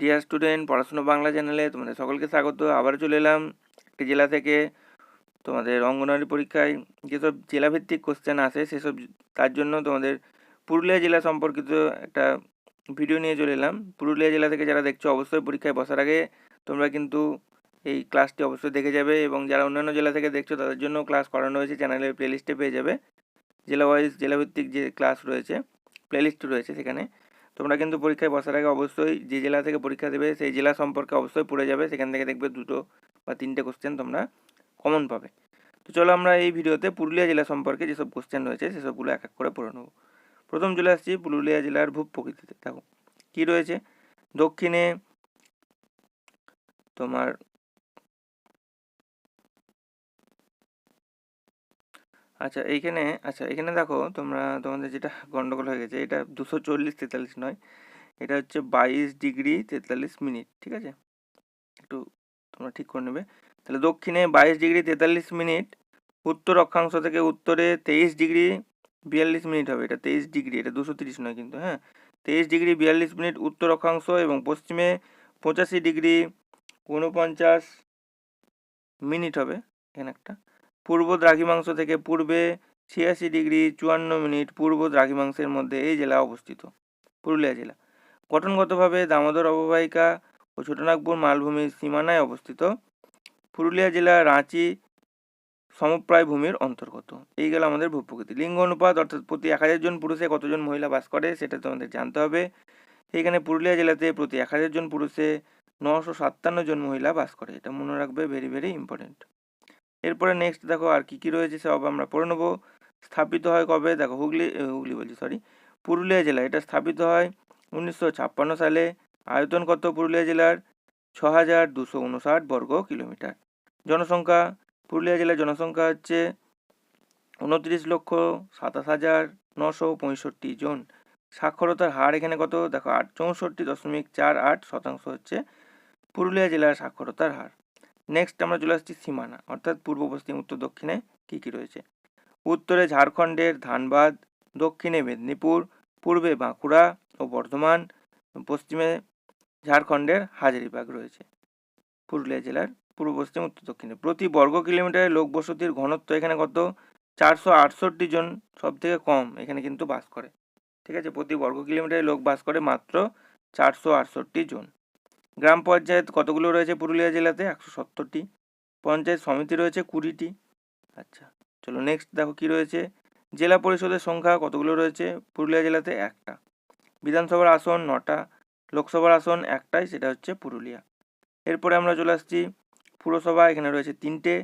Dear student পড়াশুনো বাংলা চ্যানেলে তোমাদের সকলকে স্বাগত। আবার চলে এলাম একটি জেলা থেকে তোমাদের অঙ্গনওয়াড়ি পরীক্ষায়। যেসব জেলাভিত্তিক কোশ্চেন আসে, সেসব তার জন্য তোমাদের পুরুলিয়া জেলা সম্পর্কিত একটা ভিডিও নিয়ে চলে এলাম। পুরুলিয়া জেলা থেকে যারা দেখছ, অবশ্যই পরীক্ষায় বসার আগে তোমরা কিন্তু এই ক্লাসটি অবশ্যই দেখে যাবে এবং যারা অন্যান্য জেলা থেকে দেখছ, তাদের জন্য ক্লাস করানো হয়েছে। চ্যানেলের প্লেলিস্টে পেয়ে যাবে। জেলা ওয়াইজ জেলাভিত্তিক যে ক্লাস রয়েছে প্লেলিস্ট রয়েছে সেখানে। তোমরা কিন্তু পরীক্ষায় বসার আগে অবশ্যই যে জেলা থেকে পরীক্ষা দেবে, সেই জেলা সম্পর্কে অবশ্যই পড়ে যাবে। সেখান থেকে দেখবে দুটো বা তিনটে কোশ্চেন তোমরা কমন পাবে। তো চলো আমরা এই ভিডিওতে পুরুলিয়া জেলা সম্পর্কে যেসব কোশ্চেন রয়েছে, সেসবগুলো এক এক করে পড়ে নেব। প্রথম চলে আসছি পুরুলিয়া জেলার ভূপ প্রকৃতিতে। দেখো, কী রয়েছে? দক্ষিণে তোমার আচ্ছা এইখানে আচ্ছা এখানে দেখো তোমরা, তোমাদের যেটা গন্ডগোল হয়ে গেছে, এটা দুশো চল্লিশ তেতাল্লিশ নয়, এটা হচ্ছে বাইশ ডিগ্রি তেতাল্লিশ মিনিট, ঠিক আছে? একটু তোমরা ঠিক করে নেবে। তাহলে দক্ষিণে বাইশ ডিগ্রি তেতাল্লিশ মিনিট, উত্তর অক্ষাংশ থেকে উত্তরে তেইশ ডিগ্রি বিয়াল্লিশ মিনিট হবে, এটা তেইশ ডিগ্রি, এটা দুশো তিরিশ নয় কিন্তু হ্যাঁ? তেইশ ডিগ্রি বিয়াল্লিশ মিনিট উত্তর অক্ষাংশ এবং পশ্চিমে পঁচাশি ডিগ্রি ঊনপঞ্চাশ মিনিট হবে, এখানে একটা। পূর্ব দ্রাঘিমাংশ থেকে পূর্বে ছিয়াশি ডিগ্রি চুয়ান্ন মিনিট পূর্ব দ্রাঘিমাংশের মধ্যে এই জেলা অবস্থিত, পুরুলিয়া জেলা। গঠনগতভাবে দামোদর অববাহিকা ও ছোটনাগপুর মালভূমির সীমানায় অবস্থিত। পুরুলিয়া জেলা রাঁচি সমপ্রায় ভূমির অন্তর্গত। এই গেল আমাদের ভূপ্রকৃতি লিঙ্গ অনুপাত অর্থাৎ প্রতি এক হাজার জন পুরুষে কতজন মহিলা বাস করে সেটা তোমাদের জানতে হবে। এখানে পুরুলিয়া জেলাতে প্রতি এক হাজার জন পুরুষে নশো সাতান্ন জন মহিলা বাস করে। এটা মনে রাখবে ভেরি ভেরি ইম্পর্টেন্ট এরপরে নেক্সট দেখো আর কি কি রয়েছে সব আমরা পড়ে নেব। স্থাপিত হয় কবে? দেখো হুগলি হুগলি বলছি সরি পুরুলিয়া জেলা, এটা স্থাপিত হয় উনিশশো ছাপ্পান্ন সালে। আয়তন কত পুরুলিয়া জেলার? ছ হাজার দুশো উনষাট বর্গ কিলোমিটার। জনসংখ্যা, পুরুলিয়া জেলার জনসংখ্যা হচ্ছে উনত্রিশ লক্ষ সাতাশ হাজার নশো পঁয়ষট্টি জন। সাক্ষরতার হার এখানে কত? দেখো আট, চৌষট্টি দশমিক চার আট শতাংশ হচ্ছে পুরুলিয়া জেলার সাক্ষরতার হার। নেক্সট আমরা চলে আসছি সীমানা, অর্থাৎ পূর্ব, পশ্চিম, উত্তর, দক্ষিণে কী কী রয়েছে? উত্তরে ঝাড়খণ্ডের ধানবাদ, দক্ষিণে মেদিনীপুর, পূর্বে বাঁকুড়া ও বর্ধমান, পশ্চিমে ঝাড়খণ্ডের হাজারিবাগ রয়েছে। পুরুলিয়া জেলার পূর্ব, পশ্চিম, উত্তর, দক্ষিণে। প্রতি বর্গ কিলোমিটারে লোক বসতির ঘনত্ব এখানে কত? চারশো আটষট্টি জন সব থেকে কম এখানে কিন্তু বাস করে। ঠিক আছে? প্রতি বর্গ কিলোমিটারে লোক বাস করে মাত্র চারশো আটষট্টি জন। গ্রাম পঞ্চায়েত কতগুলো রয়েছে পুরুলিয়া জেলাতে? একশো সত্তরটি। পঞ্চায়েত সমিতি রয়েছে কুড়িটি। আচ্ছা চলো নেক্সট দেখো কি রয়েছে। জেলা পরিষদের সংখ্যা কতগুলো রয়েছে? পুরুলিয়া জেলাতে একটা। বিধানসভার আসন নটা। লোকসভার আসন একটাই, সেটা হচ্ছে পুরুলিয়া। এরপরে আমরা চলে আসছি পুরসভা, এখানে রয়েছে তিনটে।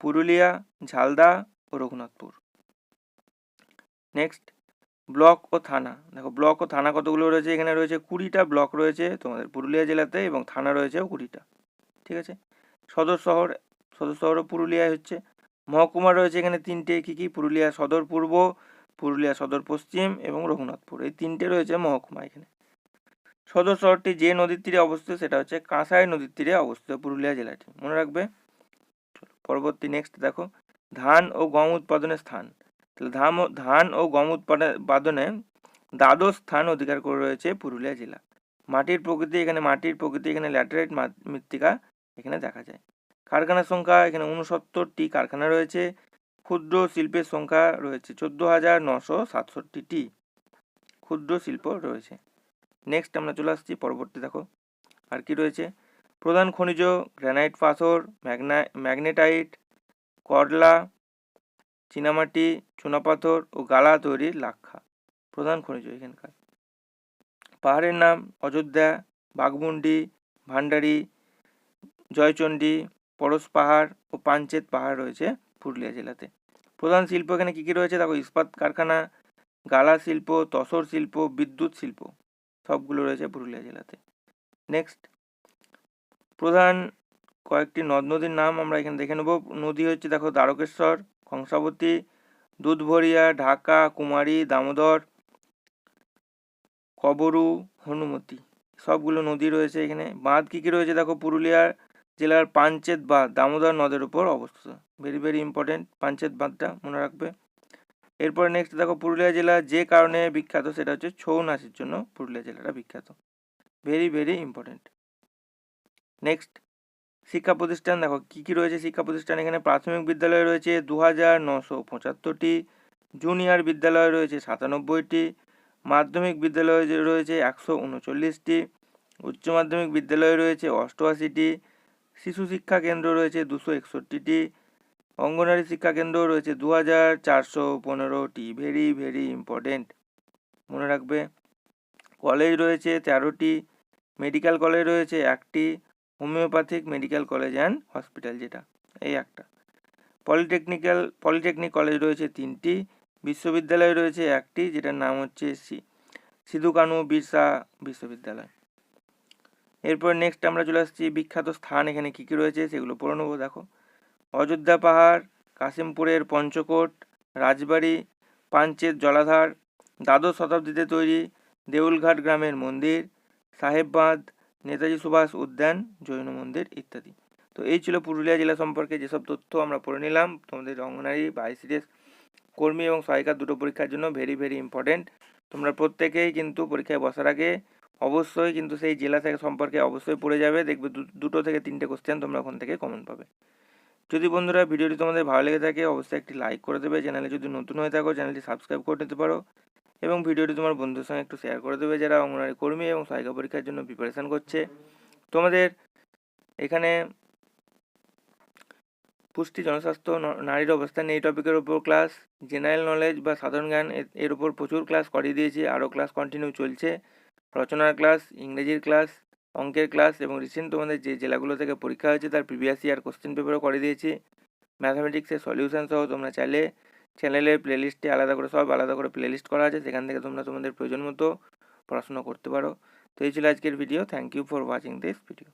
পুরুলিয়া, ঝালদা ও রঘুনাথপুর। নেক্সট ব্লক ও থানা। দেখো, ব্লক ও থানা কতগুলো রয়েছে? এখানে রয়েছে কুড়িটা ব্লক রয়েছে তোমাদের পুরুলিয়া জেলাতে এবং থানা রয়েছেও কুড়িটা। ঠিক আছে? সদর শহর, সদর শহরও পুরুলিয়ায় হচ্ছে। মহকুমা রয়েছে এখানে তিনটে। কী কী? পুরুলিয়া সদর পূর্ব, পুরুলিয়া সদর পশ্চিম এবং রঘুনাথপুর। এই তিনটে রয়েছে মহকুমা এখানে। সদর শহরটি যে নদীর তীরে অবস্থিত সেটা হচ্ছে কাঁসাই নদীর তীরে অবস্থিত পুরুলিয়া জেলাটি। মনে রাখবে? পরবর্তী নেক্সট দেখো। ধান ও গম উৎপাদনের স্থান। ধান ধান ও গম উৎপাদনে দ্বাদশ স্থান অধিকার করে রয়েছে পুরুলিয়া জেলা। মাটির প্রকৃতি এখানে, মাটির প্রকৃতি এখানে ল্যাটারাইট মৃত্তিকা এখানে দেখা যায়। কারখানার সংখ্যা এখানে উনসত্তরটি কারখানা রয়েছে। ক্ষুদ্র শিল্পের সংখ্যা রয়েছে চোদ্দ হাজার নশো সাতষট্টিটি ক্ষুদ্র শিল্প রয়েছে। নেক্সট আমরা চলে আসছি, পরবর্তী দেখো। আর কি রয়েছে? প্রধান খনিজ, গ্রানাইট পাথর, ম্যাগনা, ম্যাগনেটাইট, করলা চীনামাটি, চুনাপাথর ও গালা তৈরির লাক্ষা। প্রধান খনিজ এখানকার। পাহাড়ের নাম অযোধ্যা, বাঘমুন্ডি, ভান্ডারি, জয়চণ্ডী, পরশ পাহাড় ও পাঞ্চেত পাহাড় রয়েছে পুরুলিয়া জেলাতে। প্রধান শিল্প এখানে কী কী রয়েছে? দেখো, ইস্পাত কারখানা, গালা শিল্প, তসর শিল্প, বিদ্যুৎ শিল্প, সবগুলো রয়েছে পুরুলিয়া জেলাতে। নেক্সট। প্রধান কয়েকটি নদ নদীর নাম আমরা এখানে দেখে নেব। নদী হচ্ছে, দেখো, দ্বারকেশ্বর কংসাবতী, দুধভরিয়া, ঢাকা, কুমারী, দামোদর, কবরু, হনুমতি। সবগুলো নদী রয়েছে এখানে। বাঁধ কী কী রয়েছে দেখো? পুরুলিয়ার জেলার পাঞ্চেত বাঁধ, দামোদর নদের উপর অবস্থিত। ভেরি ভেরি ইম্পর্টেন্ট পাঞ্চেত বাঁধটা মনে রাখবে। এরপর নেক্সট দেখো পুরুলিয়া জেলা যে কারণে বিখ্যাত সেটা হচ্ছে ছৌ নাচের জন্য পুরুলিয়া জেলাটা বিখ্যাত। ভেরি ভেরি ইম্পর্টেন্ট নেক্সট শিক্ষা প্রতিষ্ঠান, দেখো কী কী রয়েছে শিক্ষা প্রতিষ্ঠান? এখানে প্রাথমিক বিদ্যালয় রয়েছে দু হাজার নশো পঁচাত্তরটি, জুনিয়র বিদ্যালয় রয়েছে সাতানব্বইটি, মাধ্যমিক বিদ্যালয় রয়েছে একশো উনচল্লিশটি, উচ্চ মাধ্যমিক বিদ্যালয় রয়েছে অষ্টআশিটি, শিশু শিক্ষা কেন্দ্র রয়েছে দুশো একষট্টিটি অঙ্গনারী শিক্ষা কেন্দ্র রয়েছে দু হাজার চারশো পনেরোটি ভেরি ভেরি ইম্পর্টেন্ট মনে রাখবে, কলেজ রয়েছে তেরোটি মেডিকেল কলেজ রয়েছে একটি homeopathic medical college and hospital যেটা, এই একটা। পলিটেকনিক্যাল, পলিটেকনিক কলেজ রয়েছে তিনটি, বিশ্ববিদ্যালয় রয়েছে একটি, যেটার নাম হচ্ছে সিধু কানু বিরসা বিশ্ববিদ্যালয়। এরপর নেক্সট আমরা চলে আসছি, বিখ্যাত স্থান এখানে কী কী রয়েছে সেগুলো পড়ে নেব, দেখো। অযোধ্যা পাহাড়, কাশিমপুরের পঞ্চকোট, রাজবাড়ি পাঞ্চের জলাধার, দ্বাদশ শতাব্দীতে তৈরি দেউলঘাট গ্রামের মন্দির সাহেব বাঁধ নেতাজি সুভাষ উদ্যান, জৈন মন্দির ইত্যাদি। তো এই ছিল পুরুলিয়া জেলা সম্পর্কে যেসব তথ্য আমরা পড়ে নিলাম। তোমাদের অঙ্গনারী বা আইসিডিএস কর্মী এবং সহায়িকার দুটো পরীক্ষার জন্য ভেরি ভেরি ইম্পর্টেন্ট তোমরা প্রত্যেকেই কিন্তু পরীক্ষায় বসার আগে অবশ্যই কিন্তু সেই জেলা থেকে সম্পর্কে অবশ্যই পড়ে যাবে। দেখবে দুটো থেকে তিনটে কোশ্চেন তোমরা ওখান থেকে কমন পাবে। যদি বন্ধুরা ভিডিওটি তোমাদের ভালো লেগে থাকে, অবশ্যই একটি লাইক করে দেবে। চ্যানেলে যদি নতুন হয়ে থাকো, চ্যানেলটি সাবস্ক্রাইব করে নিতে পারো। এবং ভিডিওটি তোমার বন্ধুদের সঙ্গে একটু শেয়ার করে দেবে যারা অঙ্গনারী কর্মী এবং সহায়িকা পরীক্ষার জন্য প্রিপারেশান করছে। তোমাদের এখানে পুষ্টি, জনস্বাস্থ্য নারীর অবস্থান এই টপিকের ওপর ক্লাস জেনারেল নলেজ বা সাধারণ জ্ঞান এর ওপর প্রচুর ক্লাস করিয়ে দিয়েছি। আরও ক্লাস কন্টিনিউ চলছে। রচনার ক্লাস ইংরেজির ক্লাস অঙ্কের ক্লাস এবং রিসেন্ট তোমাদের যে জেলাগুলো থেকে পরীক্ষা হয়েছে তার প্রিভিয়াস ইয়ার কোশ্চেন পেপারও করে দিয়েছি। ম্যাথামেটিক্সের সলিউশন সহ তোমরা চাইলে চ্যানেলের প্লেলিস্টে আলাদা করে, সব আলাদা করে প্লেলিস্ট করা আছে। সেখান থেকে তোমরা তোমাদের প্রয়োজন মতো পড়াশোনা করতে পারো। তো এই ছিল আজকের video thank you for watching this video